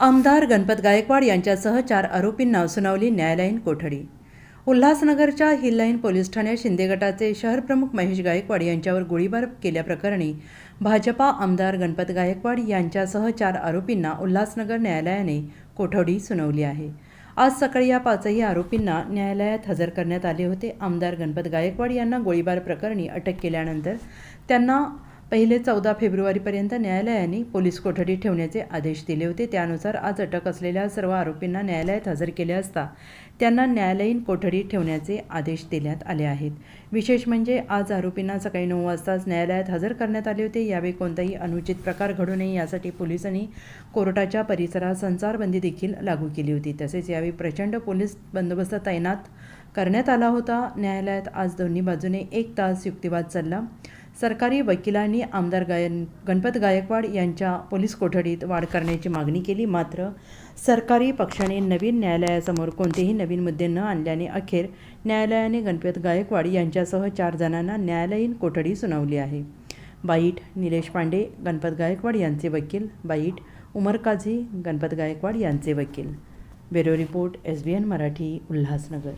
आमदार गणपत गायकवाड यांच्यासह चार आरोपींना सुनावली न्यायालयीन कोठडी. उल्हासनगरच्या हिल्लाईन पोलीस ठाण्यात शिंदे गटाचे शहरप्रमुख महेश गायकवाड यांच्यावर गोळीबार केल्याप्रकरणी भाजपा आमदार गणपत गायकवाड यांच्यासह चार आरोपींना उल्हासनगर न्यायालयाने कोठडी सुनावली आहे. आज सकाळी या पाचही आरोपींना न्यायालयात हजर करण्यात आले होते. आमदार गणपत गायकवाड यांना गोळीबार प्रकरणी अटक केल्यानंतर त्यांना पहिले चौदा फेब्रुवारीपर्यंत न्यायालयाने पोलीस कोठडीत ठेवण्याचे आदेश दिले होते. त्यानुसार आज अटक असलेल्या सर्व आरोपींना न्यायालयात हजर केले असता त्यांना न्यायालयीन कोठडीत ठेवण्याचे आदेश देण्यात आले आहेत. विशेष म्हणजे आज आरोपींना सकाळी नऊ वाजताच न्यायालयात हजर करण्यात आले होते. यावेळी कोणताही अनुचित प्रकार घडू नये यासाठी पोलिसांनी कोर्टाच्या परिसरात संचारबंदी देखील लागू केली होती. तसेच यावेळी प्रचंड पोलीस बंदोबस्त तैनात करण्यात आला होता. न्यायालयात आज दोन्ही बाजूने एक तास युक्तिवाद चालला. सरकारी वकिलांनी आमदार गायन गणपत गायकवाड यांच्या पोलीस कोठडीत वाढ करण्याची मागणी केली. मात्र सरकारी पक्षाने नवीन न्यायालयासमोर कोणतेही नवीन मुद्दे न आणल्याने अखेर न्यायालयाने गणपत गायकवाड यांच्यासह चार जणांना न्यायालयीन कोठडी सुनावली आहे. बाईट निलेश पांडे गणपत गायकवाड यांचे वकील. बाईट उमर काझी गणपत गायकवाड यांचे वकील. Bureau report S B N Marathi Ulhasnagar.